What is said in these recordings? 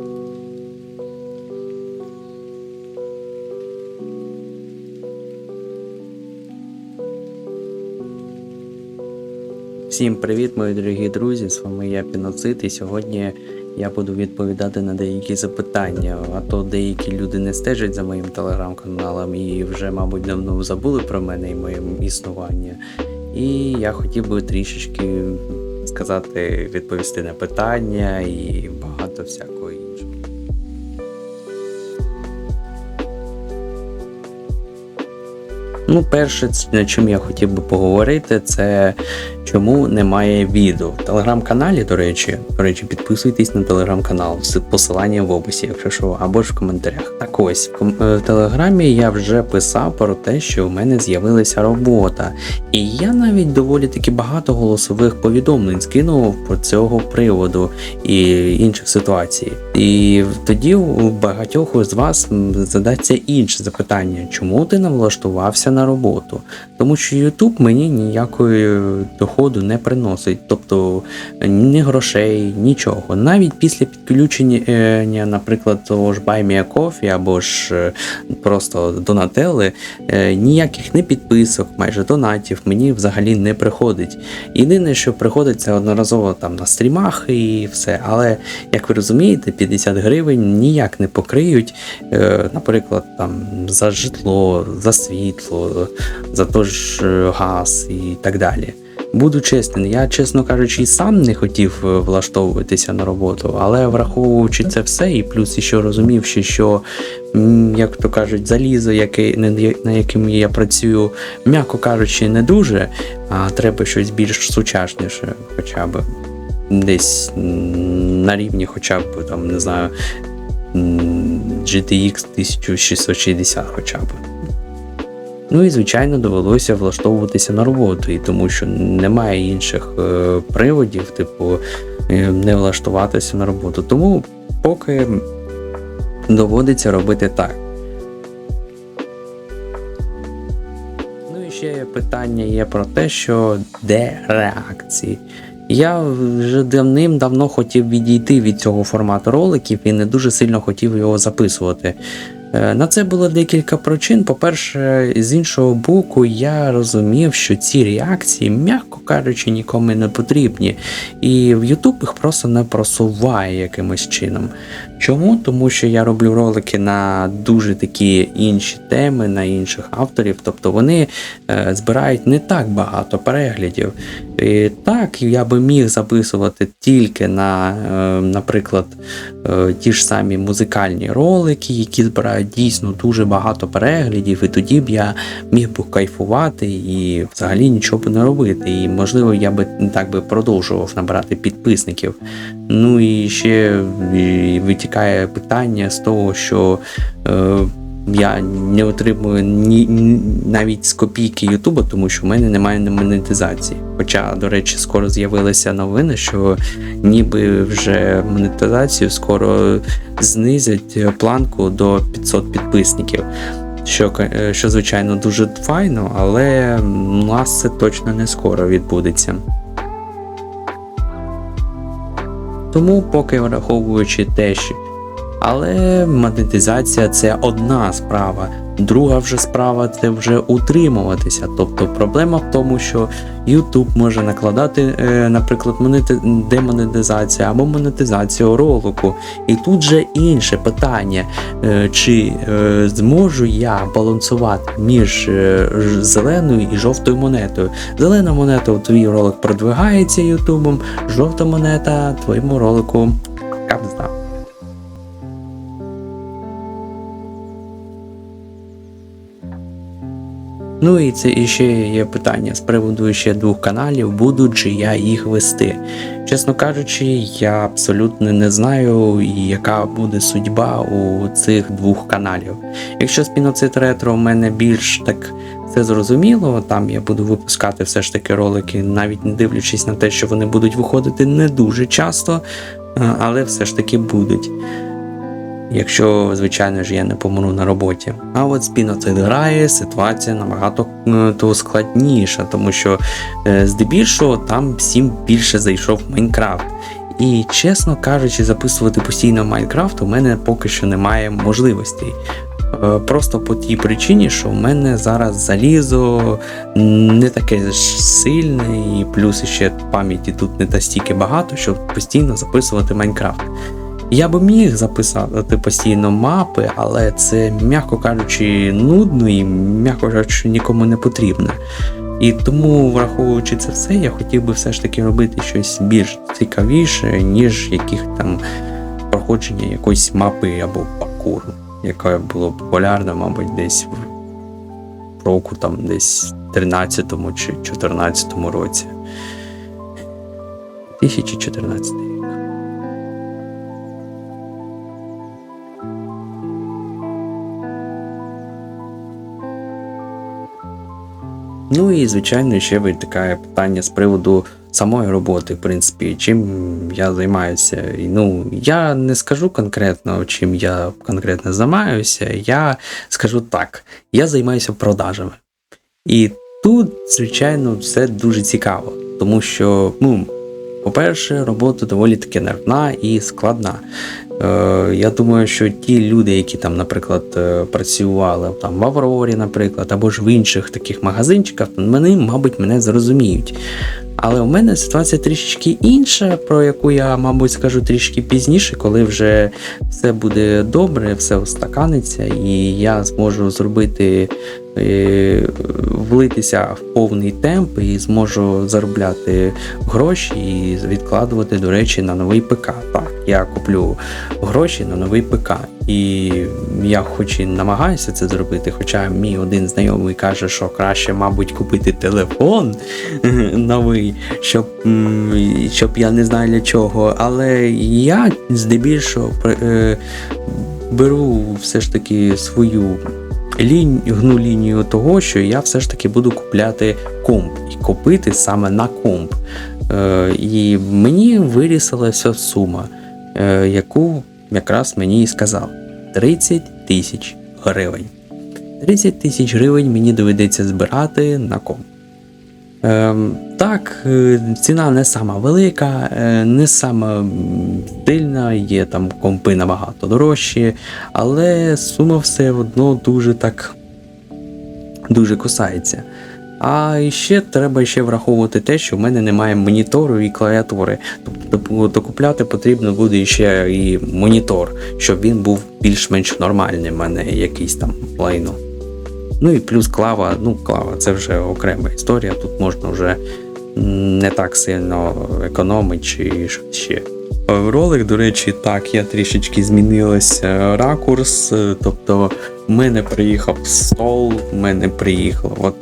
Всім привіт, мої дорогі друзі! З вами я Піноцит, і сьогодні я буду відповідати на деякі запитання. А то деякі люди не стежать за моїм телеграм-каналом і вже, мабуть, давно забули про мене і моє існування. І я хотів би трішечки сказати, відповісти на питання і багато всякого Ну, перше, на чим я хотів би поговорити, це чому немає відео. В телеграм-каналі, до речі, до речі, підписуйтесь на телеграм-канал, з посилання в описі, якщо що, або ж в коментарях. Так ось, в, е, телеграмі я вже писав про те, що в мене з'явилася робота. І я навіть доволі таки багато голосових повідомлень скинув про цього приводу і інших ситуацій. І тоді у багатьох з вас м, задаться інше запитання, чому ти не влаштувався на роботу? Тому що YouTube мені ніякої доходу не приносить, тобто ні грошей, нічого. Навіть після підключення, е, наприклад, того ж Me або ж е, просто Донателли, е, ніяких не підписок, майже донатів мені взагалі не приходить. Єдине, що приходить, це одноразово там на стрімах і все. Але як ви розумієте, 50 гривень ніяк не покриють, е, наприклад, там за житло, за світло, за той ж е, газ і так далі. Буду чесним, я, чесно кажучи, і сам не хотів е, влаштовуватися на роботу, але враховуючи це все, і плюс ще розумівши, що, як то кажуть, залізо, яке, на- яким я працюю, м'яко кажучи, не дуже, а треба щось більш сучасніше, хоча б десь на рівні, хоча б там, не знаю, GTX 1660 хоча б. Ну і звичайно довелося влаштовуватися на роботу, і тому що немає інших е, приводів, типу, е, не влаштуватися на роботу. Тому поки доводиться робити так. Ну і ще питання є про те, що де реакції. Я вже давним-давно хотів відійти від цього формату роликів і не дуже сильно хотів його записувати. Е, На це було декілька причин. По-перше, з іншого боку, я розумів, що ці реакції, м'яко кажучи, нікому не потрібні. І в YouTube їх просто не просуває якимось чином. Чому? Тому що я роблю ролики на дуже такі інші теми, на інших авторів, тобто вони е, збирають не так багато переглядів. Так, я би міг записувати тільки на, е, наприклад, е, ті ж самі музикальні ролики, які збирають дійсно дуже багато переглядів, і тоді б я міг би кайфувати і взагалі нічого б не робити. І можливо, я би так би продовжував набирати підписників. Ну і ще витікає питання з того, що е, я не отримую ні, навіть з копійки Ютуба, тому що в мене немає монетизації. Хоча, до речі, скоро з'явилися новини, що ніби вже монетизацію скоро знизять планку до 500 підписників. Що, е, що звичайно дуже файно, але у нас це точно не скоро відбудеться. Тому, поки враховуючи те, що. Але монетизація це одна справа. Друга вже справа це вже утримуватися. Тобто проблема в тому, що YouTube може накладати, е, наприклад, монети... демонетизацію або монетизацію ролику. І тут же інше питання: е, чи е, зможу я балансувати між зеленою і жовтою монетою. Зелена монета у твій ролик продвигається Ютубом, жовта монета твоєму ролику капзда. Ну і це іще є питання з приводу ще двох каналів, буду чи я їх вести. Чесно кажучи, я абсолютно не знаю, яка буде судьба у цих двох каналів. Якщо спіноцит ретро у мене більш так все зрозуміло, там я буду випускати все ж таки ролики, навіть не дивлячись на те, що вони будуть виходити не дуже часто, але все ж таки будуть. Якщо, звичайно ж, я не помру на роботі. А от спіноцид грає, ситуація набагато е, то складніша, тому що е, здебільшого там всім більше зайшов Майнкрафт. І чесно кажучи, записувати постійно Майнкрафт у мене поки що немає можливостей. Просто по тій причині, що в мене зараз залізо не таке сильне, і плюс ще пам'яті тут не настільки багато, щоб постійно записувати Майнкрафт. Я би міг записати постійно мапи, але це, м'яко кажучи, нудно і, м'яко кажучи, нікому не потрібно. І тому, враховуючи це все, я хотів би все ж таки робити щось більш цікавіше, ніж яких там проходження якоїсь мапи або паркуру, яке було популярне, мабуть, десь в року там десь 13-му чи 14-му році. 2014 Ну і звичайно ще виникає питання з приводу самої роботи, в принципі, чим я займаюся. Ну, я не скажу конкретно, чим я конкретно займаюся. Я скажу так: я займаюся продажами. І тут, звичайно, все дуже цікаво, тому що, ну, по-перше, робота доволі таки нервна і складна. Е, я думаю, що ті люди, які там, наприклад, е, працювали там в Аврорі, наприклад, або ж в інших таких магазинчиках, вони, мабуть, мене зрозуміють. Але у мене ситуація трішечки інша, про яку я, мабуть, скажу трішки пізніше, коли вже все буде добре, все устаканиться, і я зможу зробити, е, влитися в повний темп і зможу заробляти гроші і відкладувати, до речі, на новий ПК. Так, я куплю гроші на новий ПК. І я хоч і намагаюся це зробити, хоча мій один знайомий каже, що краще, мабуть, купити телефон новий, щоб, щоб я не знаю для чого. Але я здебільшого е, беру все ж таки свою лінь, гну лінію того, що я все ж таки буду купляти комп і купити саме на комп. Е, і мені вирісила вся сума, яку якраз мені і сказав. 30 тисяч гривень. 30 тисяч гривень мені доведеться збирати на комп. Ем, так, е, ціна не сама велика, е, не сама стильна, є там компи набагато дорожчі, але сума все одно дуже так дуже кусається. А ще треба ще враховувати те, що в мене немає монітору і клавіатури. Тобто докупляти потрібно буде ще і монітор, щоб він був більш-менш нормальний, в мене якийсь там лайно. Ну і плюс клава, ну клава це вже окрема історія, тут можна вже не так сильно економити чи щось ще. Ролик, до речі, так, я трішечки змінилася ракурс, тобто в мене приїхав стол, в мене приїхало от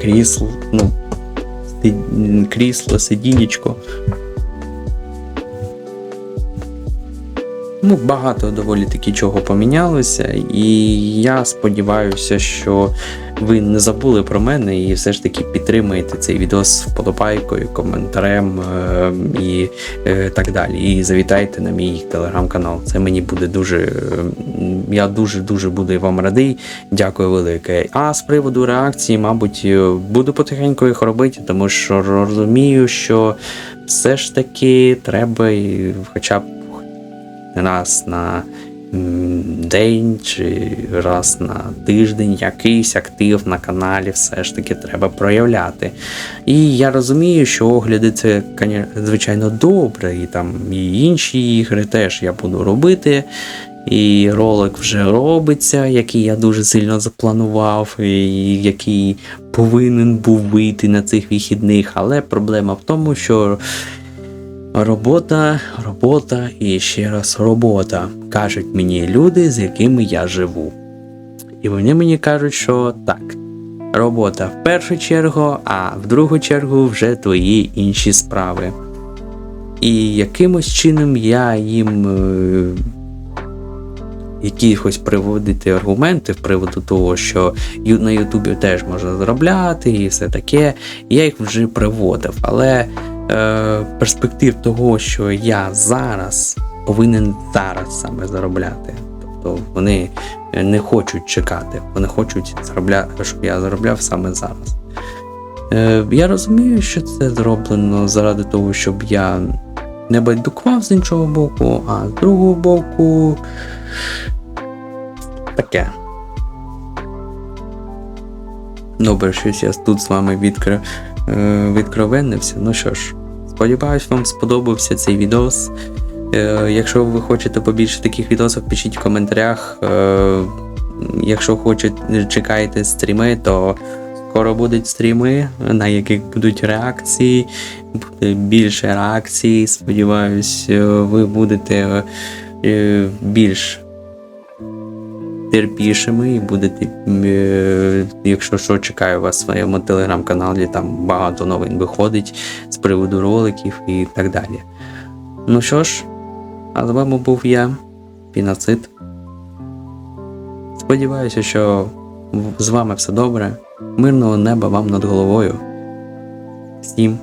крісло, ну, крісло, сидінечко. Ну, багато доволі таки чого помінялося, і я сподіваюся, що ви не забули про мене і все ж таки підтримаєте цей відео з вподобайкою, коментарем е і е так далі. І завітайте на мій телеграм-канал. Це мені буде дуже. Я дуже-дуже буду вам радий. Дякую велике. А з приводу реакції, мабуть, е, буду потихеньку їх робити, тому що розумію, що все ж таки треба хоча б раз на день чи раз на тиждень якийсь актив на каналі все ж таки треба проявляти. І я розумію, що огляди це, звичайно, добре, і там і інші ігри теж я буду робити. І ролик вже робиться, який я дуже сильно запланував, і який повинен був вийти на цих вихідних. Але проблема в тому, що Робота, робота і ще раз робота, кажуть мені люди, з якими я живу. І вони мені кажуть, що так, робота в першу чергу, а в другу чергу вже твої інші справи. І якимось чином я їм е, якихось приводити аргументи в приводу того, що на Ютубі теж можна заробляти і все таке, я їх вже приводив. Але е, перспектив того, що я зараз повинен зараз саме заробляти. Тобто вони не хочуть чекати, вони хочуть заробляти, щоб я заробляв саме зараз. Е, Я розумію, що це зроблено заради того, щоб я не байдукував з іншого боку, а з другого боку. Таке. Добре, щось я тут з вами відкр... е, відкровеннився. Ну що ж, сподіваюсь, вам сподобався цей відос. Е, Якщо ви хочете побільше таких відосів, пишіть в коментарях. Е, Якщо хочете, чекаєте стріми, то скоро будуть стріми, на яких будуть реакції, буде більше реакцій. Сподіваюсь, е, ви будете більш терпішими і будете, якщо що, чекаю вас в своєму телеграм-каналі, там багато новин виходить з приводу роликів і так далі. Ну що ж, а з вами був я, Піноцит. Сподіваюся, що з вами все добре. Мирного неба вам над головою. Всім